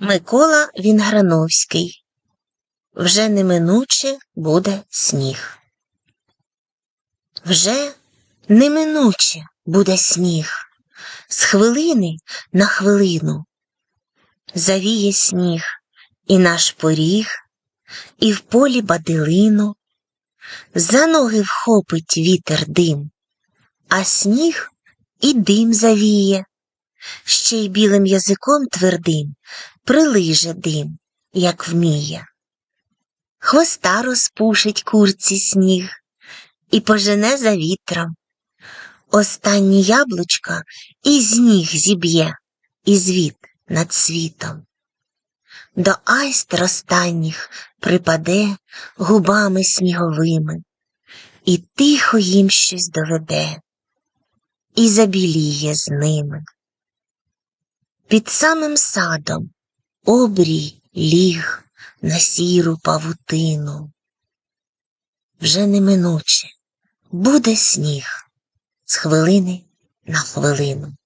Микола Вінграновський. Вже неминуче буде сніг. Вже неминуче буде сніг. З хвилини на хвилину завіє сніг і наш поріг, і в полі бадилину. За ноги вхопить вітер дим, а сніг і дим завіє, ще й білим язиком твердим прилиже дим, як вміє. Хвоста розпушить курці сніг і пожене за вітром. Останні яблучка і з зіб'є, і звіт над світом. До айстр останніх припаде губами сніговими, і тихо їм щось доведе, і забіліє з ними. Під самим садом обрій ліг на сіру павутину. Вже неминуче буде сніг з хвилини на хвилину.